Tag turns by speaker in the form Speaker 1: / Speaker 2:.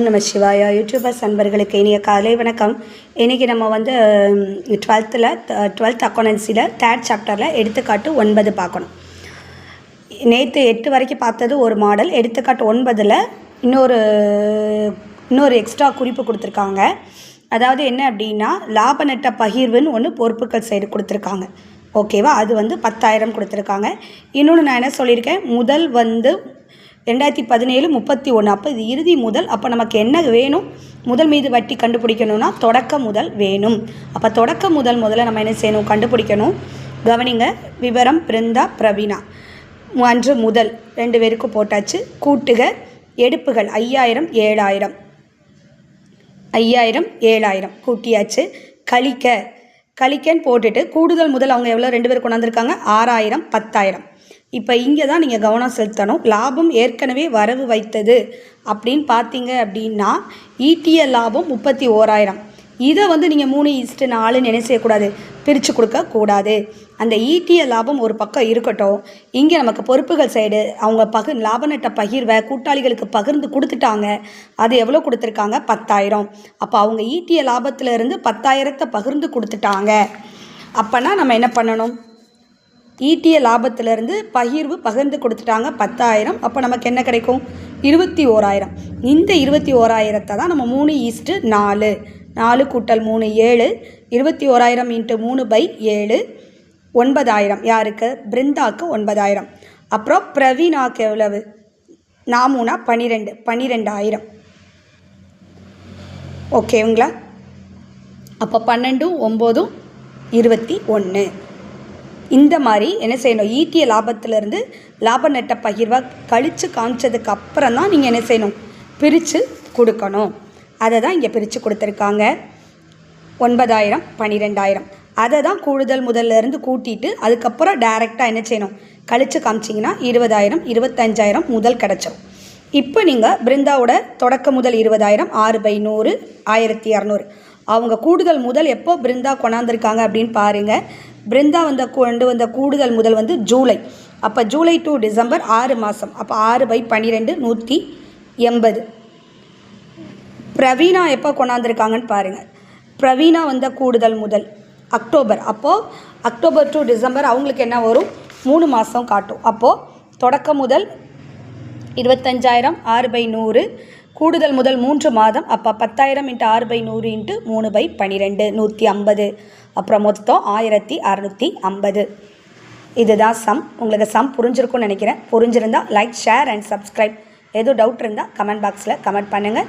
Speaker 1: ஓம் நம சிவாயா. யூடியூபர்ஸ் அன்பர்களுக்கு இனிய காலை வணக்கம். இன்றைக்கி நம்ம வந்து டுவெல்த்தில் டுவெல்த் அக்கௌண்டன்சியில் தேர்ட் சாப்டரில் எடுத்துக்காட்டு ஒன்பது பார்க்கணும். நேற்று எட்டு வரைக்கும் பார்த்தது ஒரு மாடல். எடுத்துக்காட்டு ஒன்பதில் இன்னொரு இன்னொரு எக்ஸ்ட்ரா குறிப்பு கொடுத்துருக்காங்க. அதாவது என்ன அப்படின்னா லாப நட்ட பகிர்வுன்னு ஒன்று பொறுப்புகள் சைடு கொடுத்துருக்காங்க. ஓகேவா? அது வந்து பத்தாயிரம் கொடுத்துருக்காங்க. இன்னொன்று நான் என்ன சொல்லியிருக்கேன்? முதல் வந்து ரெண்டாயிரத்தி பதினேழு முப்பத்தி ஒன்று. அப்போ இது இறுதி முதல். அப்போ நமக்கு என்ன வேணும்? முதல் மீது வட்டி கண்டுபிடிக்கணும்னா தொடக்க முதல் வேணும். அப்போ தொடக்க முதல் முதல்ல நம்ம என்ன செய்யணும்? கண்டுபிடிக்கணும். கவனிங்க விவரம் பிருந்தா பிரவீனா அன்று முதல் ரெண்டு பேருக்கும் போட்டாச்சு. கூட்டுக எடுப்புகள் ஐயாயிரம் ஏழாயிரம். ஐயாயிரம் ஏழாயிரம் கூட்டியாச்சு. கழிக்க கழிக்கன்னு போட்டுட்டு கூடுதல் முதல் அவங்க எவ்வளோ ரெண்டு பேர் கொண்டாந்துருக்காங்க. ஆறாயிரம் பத்தாயிரம். இப்போ இங்கே தான் நீங்கள் கவனம் செலுத்தணும். லாபம் ஏற்கனவே வரவு வைத்தது. அப்படின்னு பார்த்தீங்க அப்படின்னா ஈட்டிய லாபம் முப்பத்தி ஓராயிரம். இதை வந்து நீங்கள் மூணு இஸ்ட்டு நாலுன்னு என்ன செய்யக்கூடாது. பிரித்து கொடுக்கக்கூடாது அந்த ஈட்டிய லாபம் ஒரு பக்கம் இருக்கட்டும். இங்கே நமக்கு பொறுப்புகள் சைடு அவங்க பகு லாப நட்ட பகிர்வை கூட்டாளிகளுக்கு பகிர்ந்து கொடுத்துட்டாங்க. அது எவ்வளோ கொடுத்துருக்காங்க? பத்தாயிரம். அப்போ அவங்க ஈட்டிய லாபத்திலேருந்து பத்தாயிரத்தை பகிர்ந்து கொடுத்துட்டாங்க. அப்போனா நம்ம என்ன பண்ணணும்? ஈட்டிய லாபத்திலேருந்து பகிர்வு பகிர்ந்து கொடுத்துட்டாங்க பத்தாயிரம். அப்போ நமக்கு என்ன கிடைக்கும்? இருபத்தி ஓராயிரம். இந்த இருபத்தி ஓராயிரத்தை தான் நம்ம மூணு ஈஸ்ட்டு நாலு. நாலு கூட்டல் மூணு ஏழு. இருபத்தி ஓராயிரம் இன்ட்டு மூணு பை ஏழு. ஒன்பதாயிரம். யாருக்கு? பிருந்தாக்கு ஒன்பதாயிரம். அப்புறம் பிரவீனாக்கு எவ்வளவு? நாமூனா பன்னிரெண்டு பன்னிரெண்டாயிரம் ஓகேங்களா அப்போ பன்னெண்டும் ஒம்போதும் இருபத்தி ஒன்று இந்த மாதிரி என்ன செய்யணும்? ஈட்டிய லாபத்திலேருந்து லாப நட்ட பகிர்வாக கழித்து காமிச்சதுக்கு அப்புறம் தான் நீங்கள் என்ன செய்யணும்? பிரித்து கொடுக்கணும். அதை தான் இங்கே பிரித்து கொடுத்துருக்காங்க. ஒன்பதாயிரம் பன்னிரெண்டாயிரம் அதை தான் கூடுதல் முதல்லேருந்து கூட்டிட்டு அதுக்கப்புறம் டைரெக்டாக என்ன செய்யணும்? கழித்து காமிச்சிங்கன்னா இருபதாயிரம் இருபத்தஞ்சாயிரம் முதல் கிடச்சிரும். இப்போ நீங்கள் பிருந்தாவோட தொடக்க முதல் இருபதாயிரம் ஆறு பை நூறு ஆயிரத்தி இரநூறு அவங்க கூடுதல் முதல் எப்போ பிருந்தா கொண்டாந்துருக்காங்க அப்படின்னு பாருங்கள் பிருந்தா வந்த கொண்டு வந்த கூடுதல் முதல் வந்து ஜூலை. அப்போ ஜூலை டு டிசம்பர் ஆறு மாதம் அப்போ ஆறு பை பன்னிரெண்டு நூற்றி எண்பது. பிரவீனா எப்போ கொண்டாந்துருக்காங்கன்னு பாருங்கள் பிரவீனா வந்த கூடுதல் முதல் அக்டோபர். அப்போது அக்டோபர் டு டிசம்பர் அவங்களுக்கு என்ன வரும்? மூணு மாதம் காட்டும். அப்போது தொடக்க முதல் இருபத்தஞ்சாயிரம் ஆறு பை நூறு கூடுதல் முதல் மூன்று மாதம் அப்போ பத்தாயிரம் இன்ட்டு ஆறு பை நூறு இன்ட்டு மூணு பை பன்னிரெண்டு நூற்றி ஐம்பது. அப்புறம் மொத்தம் ஆயிரத்தி அறநூற்றி ஐம்பது. இதுதான் சம் உங்களுக்கு சம் புரிஞ்சிருக்கும்னு நினைக்கிறேன். புரிஞ்சிருந்தால் லைக் ஷேர் அண்ட் சப்ஸ்கிரைப் எதுவும் டவுட் இருந்தால் கமெண்ட் பாக்ஸில் கமெண்ட் பண்ணுங்கள்